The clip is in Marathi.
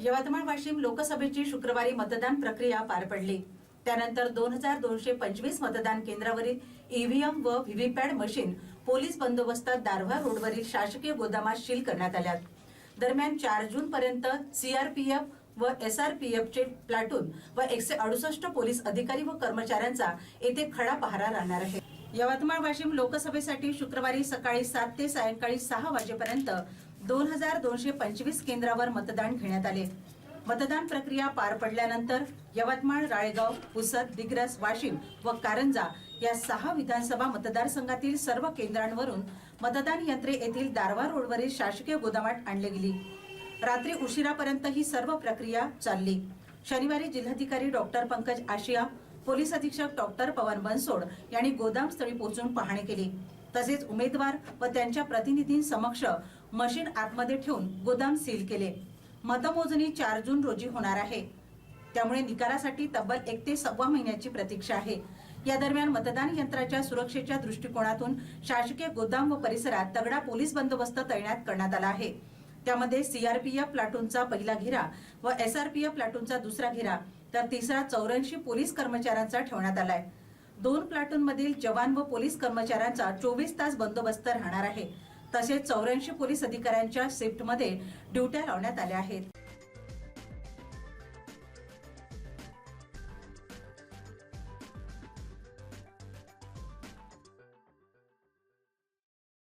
यवतमाळ वाशिम लोकसभेची शुक्रवारी मतदान प्रक्रिया पार पडली. त्यानंतर दोन हजार दोनशे पंचवीस मतदान केंद्रावरील ईव्हीएम व व्हीव्हीपॅड मशीन पोलीस बंदोबस्तात दारव्हा रोडवरील शासकीय गोदामात शील करण्यात आल्या. दरम्यान चार जून पर्यंत सीआरपीएफ व एस आर पी एफचे प्लाटून व एकशे अडुसष्ट पोलीस अधिकारी व कर्मचाऱ्यांचा येथे खडा पहारा राहणार आहे. यवतमाळ वाशिम लोकसभेसाठी शुक्रवारी सकाळी सात ते सायंकाळी सहा वाजेपर्यंत दोन हजार दोनशे पंचवीस केंद्रावर मतदान घेण्यात आले. मतदान प्रक्रिया पार पडल्यानंतर यवतमाळ राळेगाव पुसद दिग्रस वाशिम व कारंजा या सहा विधानसभा मतदारसंघातील सर्व केंद्रांवरून मतदान यंत्रे येथील दारवा रोडवरील शासकीय गोदामात आणले गेली. रात्री उशिरापर्यंत ही सर्व प्रक्रिया चालली. शनिवारी जिल्हाधिकारी डॉक्टर पंकज आशिया पोलीस अधीक्षक डॉक्टर पवन बनसोड यांनी गोदामस्थळी पोहोचून पाहणी केली. तसेच उमेदवार व त्यांच्या प्रतिनिधींसमक्ष मशीन आतमध्ये ठेवून गोदाम सील केले. मतमोजणी चार जून रोजी होणार आहे. त्यामुळे निकालासाठी तब्बल एक ते सव्वा महिन्याची प्रतीक्षा आहे. या दरम्यान मतदान यंत्राच्या सुरक्षेच्या दृष्टिकोनातून शासकीय गोदाम व परिसरात तगडा पोलीस बंदोबस्त तैनात करण्यात आला आहे. त्यामध्ये सीआरपीएफ प्लाटूनचा पहिला घेरा व एसआरपीएफ प्लाटूनचा दुसरा घेरा तर तिसरा चौऱ्याऐंशी पोलीस कर्मचाऱ्यांचा ठेवण्यात आलाय. दोन प्लाटून मधील जवान व पोलीस कर्मचाऱ्यांचा चोवीस तास बंदोबस्त राहणार आहे. तसेच चौऱ्याऐंशी पोलीस अधिकाऱ्यांच्या शिफ्टमध्ये ड्युट्या लावण्यात आल्या आहेत.